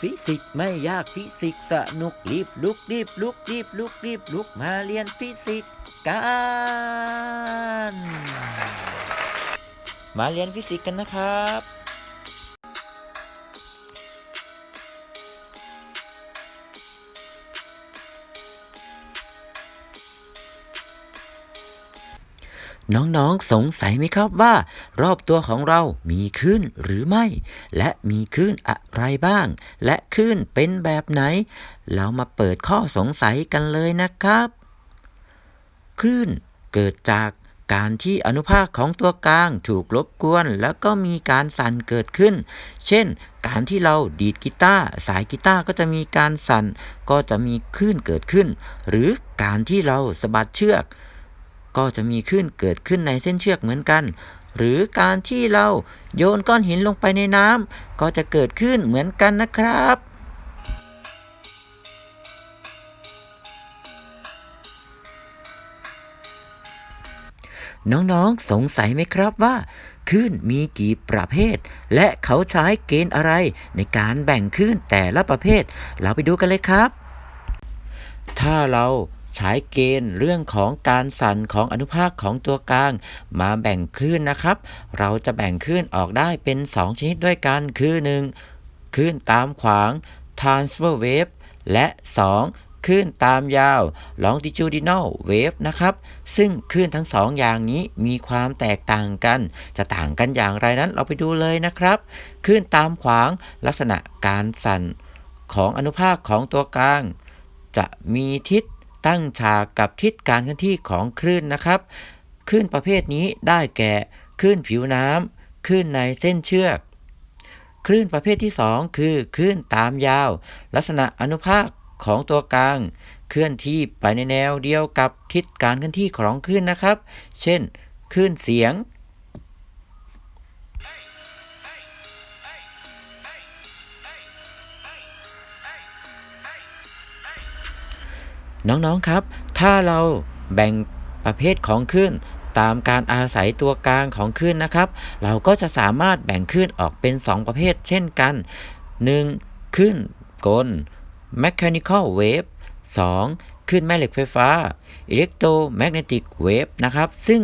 ฟิสิกส์ไม่ยากฟิสิกส์สนุกรีบลุกรีบลุกรีบลุกรีบลุกมาเรียนฟิสิกส์กันมาเรียนฟิสิกส์กันนะครับ น้องๆสงสัยไหมครับว่า รอบตัวของเรามีคลื่นหรือไม่ และมีคลื่นอะไรบ้าง และคลื่นเป็นแบบไหน เรามาเปิดข้อสงสัยกันเลยนะครับ คลื่นเกิดจากการที่อนุภาคของตัวกลางถูกรบกวน แล้วก็มีการสั่นเกิดขึ้น เช่น การที่เราดีดกีตาร์สายกีตาร์ก็จะมีการสั่น ก็จะมีคลื่นเกิดขึ้น หรือการที่เราสะบัดเชือก ก็จะมีคลื่นเกิดขึ้นในเส้นเชือกเหมือนกัน หรือการที่เราโยนก้อนหินลงไปในน้ำก็จะเกิดขึ้นเหมือนกันนะครับน้องๆ สงสัยไหมครับว่าคลื่นมีกี่ประเภท และเขาใช้เกณฑ์อะไรในการแบ่งคลื่นแต่ละประเภท เราไปดูกันเลยครับ ถ้าเรา ใช้เกณฑ์เรื่องของการสั่นของอนุภาคของตัวกลาง มาแบ่งคลื่นนะครับ เราจะแบ่งคลื่นออกได้เป็น 2 ชนิดด้วยกันคือ 1. คลื่นตามขวาง transfer wave และ 2. คลื่นตามยาว longitudinal wave นะครับ ซึ่งคลื่นทั้งสองอย่างนี้มีความแตกต่างกัน จะต่างกันอย่างไรนั้นเราไปดูเลยนะครับ คลื่นตามขวางลักษณะการสั่นของอนุภาคของตัวกลาง จะมีทิศ ตั้งฉากกับทิศการเคลื่อนที่ของคลื่นนะครับคลื่นประเภทนี้ได้แก่คลื่นผิวน้ำคลื่นในเส้นเชือกคลื่นประเภทที่ 2 คือคลื่นตามยาว ลักษณะอนุภาคของตัวกลาง เคลื่อนที่ไปในแนวเดียวกับทิศการเคลื่อนที่ของคลื่นนะครับ เช่นคลื่นเสียง น้องๆครับ ถ้าเราแบ่งประเภทของคลื่นตามการอาศัยตัวกลางของคลื่นนะครับ เราก็จะสามารถแบ่งคลื่นออกเป็น 2 ประเภทเช่นกัน 1. คลื่นกล mechanical wave 2. คลื่นแม่เหล็กไฟฟ้า electromagnetic wave นะครับ ซึ่ง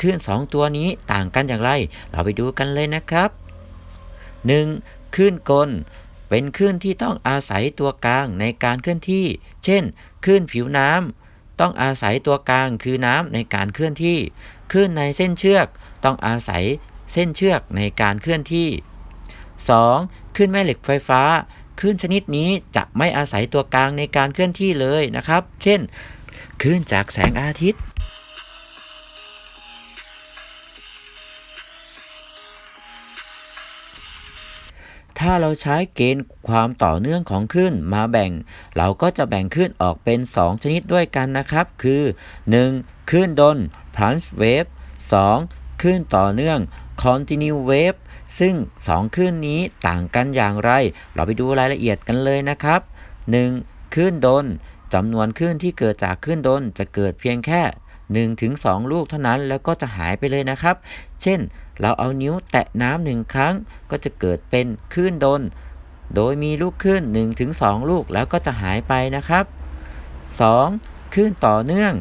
คลื่น 2 ตัวนี้ต่างกันอย่างไร เราไปดูกันเลยนะครับ 1. คลื่นกล เป็นคลื่นที่ต้องอาศัยตัวกลางในการเคลื่อนที่ เช่น คลื่นผิวน้ำต้องอาศัยตัวกลางคือน้ำในการเคลื่อนที่ คลื่นในเส้นเชือก ต้องอาศัยเส้นเชือกในการเคลื่อนที่ 2. คลื่นแม่เหล็กไฟฟ้า คลื่นชนิดนี้จะไม่อาศัยตัวกลางในการเคลื่อนที่เลยนะครับ เช่น คลื่นจากแสงอาทิตย์ ถ้าเราใช้เกณฑ์ความต่อเนื่องของคลื่นมาแบ่ง เราก็จะแบ่งคลื่นออกเป็น 2 ชนิดด้วยกันนะครับ คือ 1. คลื่นดน pulse wave 2. คลื่นต่อเนื่อง continue wave ซึ่ง2คลื่นนี้ต่างกันอย่างไร เราไปดูรายละเอียดกันเลยนะครับ 1. คลื่นดนจำนวนคลื่นที่เกิดจากคลื่นดนจะเกิดเพียงแค่1-2 ลูกเท่านั้นแล้วก็จะหายไปเลยนะครับ เช่น เราเอานิ้วแตะน้ำหนึ่งครั้ง ก็จะเกิดเป็นคลื่นดน โดยมีลูกคลื่น1-2 ลูกแล้วก็จะหายไปนะครับ 2. คลื่นต่อเนื่อง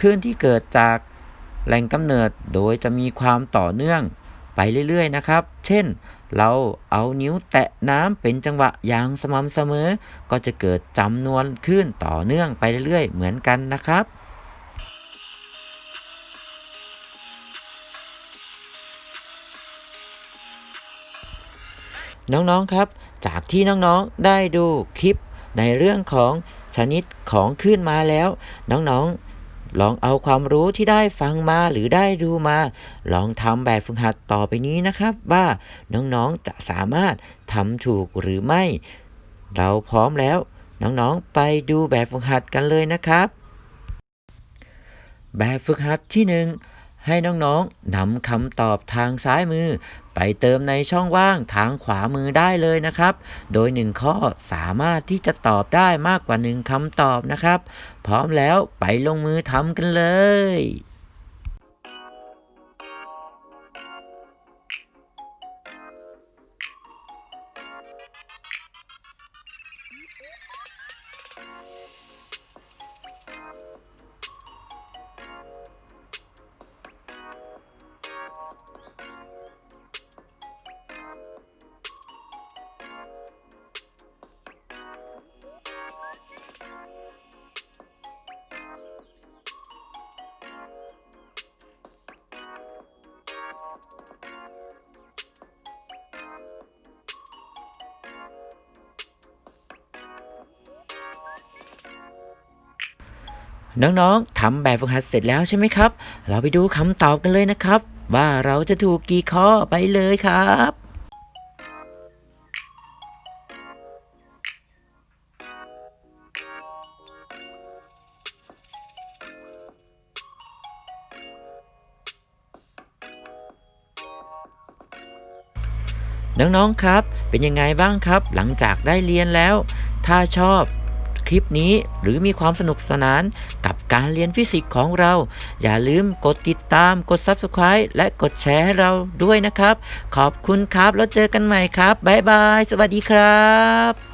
คลื่นที่เกิดจากแหล่งกำเนิดโดยจะมีความต่อเนื่อง ไปเรื่อยๆนะครับ เช่น เราเอานิ้วแตะน้ำเป็นจังหวะอย่างสม่ำเสมอ ก็จะเกิดจำนวนคลื่นต่อเนื่องไปเรื่อยๆ เหมือนกันนะครับ น้องๆครับ จากที่น้องๆได้ดูคลิปในเรื่องของชนิดของคลื่นมาแล้ว น้องๆ ลองเอาความรู้ที่ได้ฟังมาหรือได้ดูมา ลองทำแบบฝึกหัดต่อไปนี้นะครับ ว่าน้องๆจะสามารถทำถูกหรือไม่ เราพร้อมแล้ว น้องๆไปดูแบบฝึกหัดกันเลยนะครับ แบบฝึกหัดที่หนึ่งให้น้องๆนำคำตอบทางซ้ายมือ ไปเติมในช่องว่างทางขวามือได้เลยนะครับ โดย 1 ข้อสามารถที่จะตอบได้มากกว่า 1คำตอบนะครับ พร้อมแล้วไปลงมือทำกันเลย น้องๆทำแบบฝึกหัดเสร็จแล้วใช่ไหมครับ เราไปดูคำตอบกันเลยนะครับ ว่าเราจะถูกกี่ข้อไปเลยครับน้องๆ ครับ เป็นยังไงบ้างครับ หลังจากได้เรียนแล้ว ถ้าชอบ คลิปนี้ หรือมีความสนุกสนานกับการเรียนฟิสิกส์ของเรา อย่าลืมกดติดตาม กด Subscribe และกดแชร์ให้เราด้วยนะครับ ขอบคุณครับแล้วเจอกันใหม่ครับบ๊ายบาย สวัสดีครับ